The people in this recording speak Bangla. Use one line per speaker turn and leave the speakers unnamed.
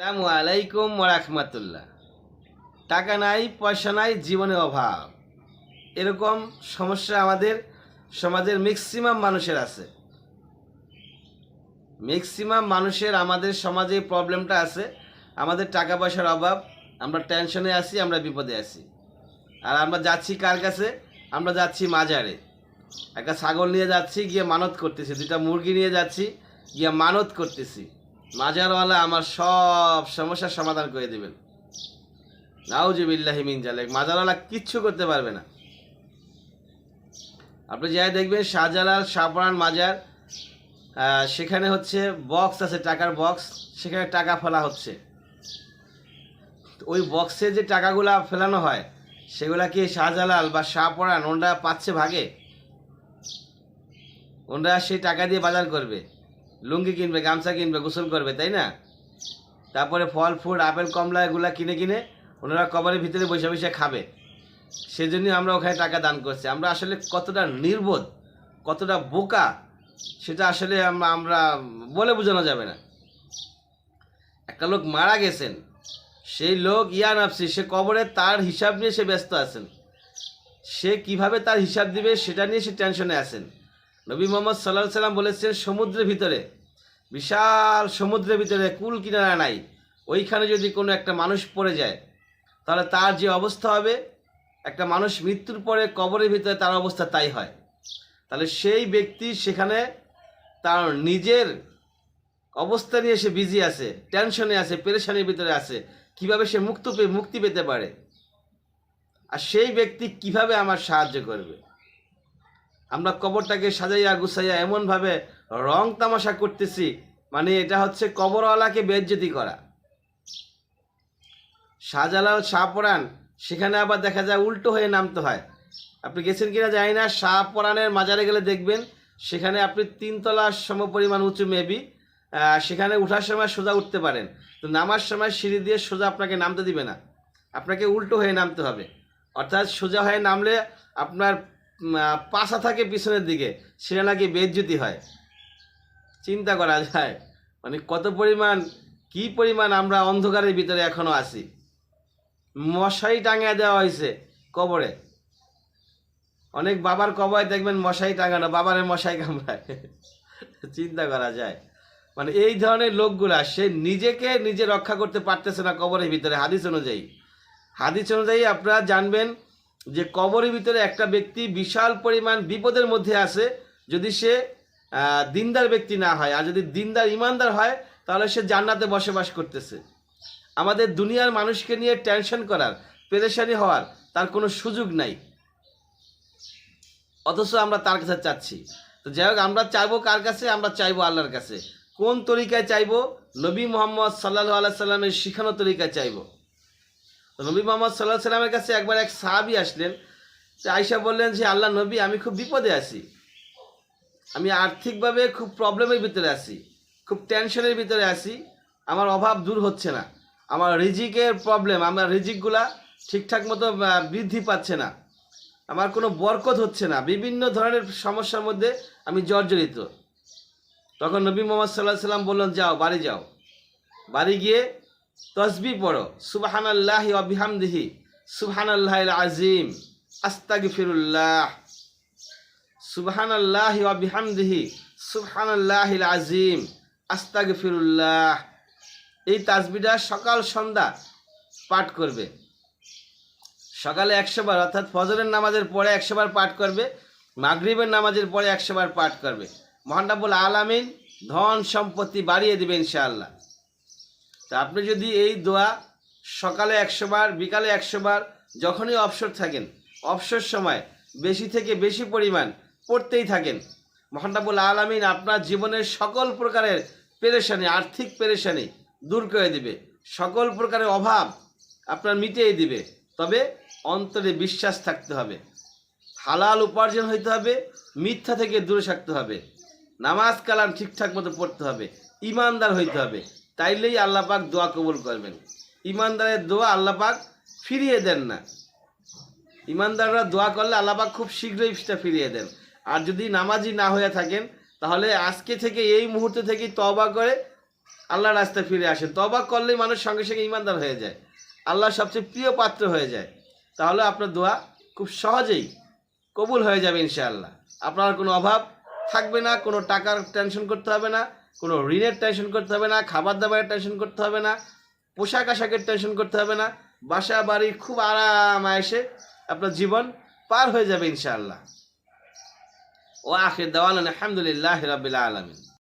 আসসালামু আলাইকুম রাহমাতুল্লাহ। টাকা নাই, পয়সা নাই, জীবনে অভাব। এরকম সমস্যা আমাদের সমাজের ম্যাক্সিমাম মানুষের আছে। ম্যাক্সিমাম মানুষের আমাদের সমাজে প্রবলেমটা আছে। আমাদের টাকা পয়সার অভাব, আমরা টেনশনে আছি, আমরা বিপদে আছি। আর আমরা যাচ্ছি কার কাছে? আমরা যাচ্ছি মাজারে। একটা ছাগল নিয়ে যাচ্ছি, গিয়ে মানত করতেছি। দুটা মুরগি নিয়ে যাচ্ছি, গিয়ে মানত করতেছি। মাজারওয়ালা আমার সব সমস্যার সমাধান করে দেবেন। নাউজুবিল্লাহি মিন জালেক, মাজারওয়ালা কিচ্ছু করতে পারবে না। আপনি যাই দেখবেন, শাহজালাল শাহপরান মাজার সেখানে হচ্ছে বক্স আছে, টাকার বক্স সেখানে টাকা ফেলা হচ্ছে। ওই বক্সে যে টাকাগুলা ফেলানো হয়, সেগুলা কি শাহজালাল বা শাহপরান ওনরা পাচ্ছে ভাগে? ওনরা সেই টাকা দিয়ে বাজার করবে। লুঙ্গি কিনবে, গামছা কিনবে, গোসল করবে, তাই না? তারপরে ফল, ফুল, আপেল, কমলা এগুলা কিনে কিনে ওনারা কবরের ভিতরে বসে বসে খাবে। সেজন্য আমরা ওখানে টাকা দান করছি। আমরা আসলে কতটা নির্বোধ, কতটা বোকা, সেটা আসলে আমরা আমরা বলে বোঝানো যাবে না। একটা লোক মারা গেছেন, সেই লোক ইয়া নাফসি সে কবরে তার হিসাব নিয়ে সে ব্যস্ত আছেন। সে কীভাবে তার হিসাব দিবে, সেটা নিয়ে সে টেনশনে আছেন। নবী মোহাম্মদ সাল্লাহ সাল্লাম বলেছেন, সমুদ্রের ভিতরে, বিশাল সমুদ্রের ভিতরে কুল কিনারা নাই। ওইখানে যদি কোনো একটা মানুষ পড়ে যায়, তাহলে তার যে অবস্থা হবে, একটা মানুষ মৃত্যুর পরে কবরের ভিতরে তার অবস্থা তাই হয়। তাহলে সেই ব্যক্তি সেখানে তার নিজের অবস্থা নিয়ে সে বিজি আছে টেনশনে আছে, পেরেশানির ভিতরে আছে। কীভাবে সে মুক্ত পে- মুক্তি পেতে পারে? আর সেই ব্যক্তি কীভাবে আমার সাহায্য করবে? আমরা কবরটাকে সাজাইয়া গুছাইয়া এমনভাবে রং তামাশা করতেছি মানে এটা হচ্ছে কবরওয়ালাকে বেজ্জতি করা। শাহজালাল শাহপরাণ সেখানে আবার দেখা যায় উল্টো হয়ে নামতে হয়। আপনি গেছেন কিনা জানি না শাহপরাণের মাজারে গেলে দেখবেন, সেখানে আপনি তিনতলা সম পরিমাণ উঁচু মেবি সেখানে উঠার সময় সোজা উঠতে পারেন। তো নামার সময় সিঁড়ি দিয়ে সোজা আপনাকে নামতে দিবে না। আপনাকে উল্টো হয়ে নামতে হবে। অর্থাৎ সোজা হয়ে নামলে আপনার পাশা থাকে পিছনের দিকে, সেটা নাকি বেজ্জুতি হয়। চিন্তা করা যায় মানে কত পরিমাণ, কি পরিমাণ আমরা অন্ধকারের ভিতরে এখনও আছি। মশারি টাঙিয়ে দেওয়া হয়েছে কবরে। অনেক বাবার কবরে দেখবেন মশারি টাঙানো বাবারের মশাই কামড়ায়। চিন্তা করা যায়। মানে এই ধরনের লোকগুলা, সে নিজেকে নিজে রক্ষা করতে পারতেছে না কবরের ভিতরে, হাদিস অনুযায়ী। হাদিস অনুযায়ী আপনারা জানবেন যে কবরের ভিতরে একটা ব্যক্তি বিশাল পরিমাণ বিপদের মধ্যে আছে, যদি সে দিনদার ব্যক্তি না হয়, আর যদি দিনদার ইমানদার হয়, তাহলে সে জান্নাতে বসবাস করতেছে। আমাদের দুনিয়ার মানুষকে নিয়ে টেনশন করার, পেরেশানি হওয়ার তার কোনো সুযোগ নাই। অথচ আমরা তার কাছে চাচ্ছি। তো যাই হোক, আমরা চাইব কার কাছে? আমরা চাইব আল্লাহর কাছে। কোন তরিকায় চাইব? নবী মোহাম্মদ সাল্লাহ আল্লাহ সাল্লামের শিখানো তরিকায় চাইব। নবী মোহাম্মদ সাল্লাহ সাল্লামের কাছে একবার এক সাহাবি আসলেন। তো আয়সা বললেন যে, আল্লাহ নবী, আমি খুব বিপদে আছি। আমি আর্থিকভাবে খুব প্রবলেমের ভিতরে আছি, খুব টেনশনের ভিতরে আছি। আমার অভাব দূর হচ্ছে না। আমার রিজিকের প্রবলেম, আমার রিজিকগুলা ঠিকঠাক মতো বৃদ্ধি পাচ্ছে না। আমার কোনো বরকত হচ্ছে না। বিভিন্ন ধরনের সমস্যার মধ্যে আমি জর্জরিত। তখন নবী মোহাম্মদ সাল্লাহ সাল্লাম বললেন, যাও, বাড়ি যাও। বাড়ি গিয়ে তসবি পড়ো। সুবাহান আল্লাহ অবিহামদিহি সুবহান আল্লাহ আজিম আস্তাগফিরুল্লাহ। সুবহান আল্লাহ অবিহামদিহি সুবহান আল্লাহ আজিম আস্তাগফিরুল্লাহ। এই তাসবিটা সকাল সন্ধ্যা পাঠ করবে। সকালে একশো বার, অর্থাৎ ফজরের নামাজের পরে একশো বার পাঠ করবে, মাগরিবের নামাজের পরে একশো বার পাঠ করবে। মহানাবুল আলামিন ধন সম্পত্তি বাড়িয়ে দেবে ইনশাআল্লাহ। তা আপনি যদি এই দোয়া সকালে একশো বার, বিকালে একশো বার, যখনই অবসর থাকেন, অবসর সময় বেশি থেকে বেশি পরিমাণ পড়তেই থাকেন। মহানাবুল আলামিন আপনার জীবনের সকল প্রকারের পেরেশানি, আর্থিক পেরেশানি দূর করে দিবে। সকল প্রকারের অভাব আপনার মিটিয়ে দিবে। তবে অন্তরে বিশ্বাস থাকতে হবে। হালাল উপার্জন হইতে হবে, মিথ্যা থেকে দূরে থাকতে হবে। নামাজ কালাম ঠিকঠাক মতো পড়তে হবে, ইমানদার হইতে হবে। তাইলেই আল্লাহ পাক দোয়া কবুল করবেন। ইমানদারের দোয়া আল্লাহ পাক ফিরিয়ে দেন না। ইমানদাররা দোয়া করলে আল্লাহ পাক খুব শীঘ্রই সেটা ফিরিয়ে দেন। আর যদি নামাজি না হয়ে থাকেন, তাহলে আজকে থেকে, এই মুহূর্তে থেকে তবা করে আল্লাহ রাস্তায় ফিরে আসেন। তবা করলেই মানুষ সঙ্গে সঙ্গে ইমানদার হয়ে যায়। আল্লাহ সবচেয়ে প্রিয় পাত্র হয়ে যায়। তাহলে আপনার দোয়া খুব সহজেই কবুল হয়ে যাবে ইনশাআল্লাহ। আপনার কোনো অভাব থাকবে না, কোনো টাকার টেনশন করতে হবে না। কোনো ঋণের টেনশন করতে হবে না খাবার দাবারের টেনশন করতে হবে না, পোশাক আশাকের টেনশন করতে হবে না, বাসা বাড়ি খুব আরাম এসে আপনার জীবন পার হয়ে যাবে ইনশাআল্লাহ। ও আখির দেওয়াল আলহামদুলিল্লাহ রাবিল আলমিন।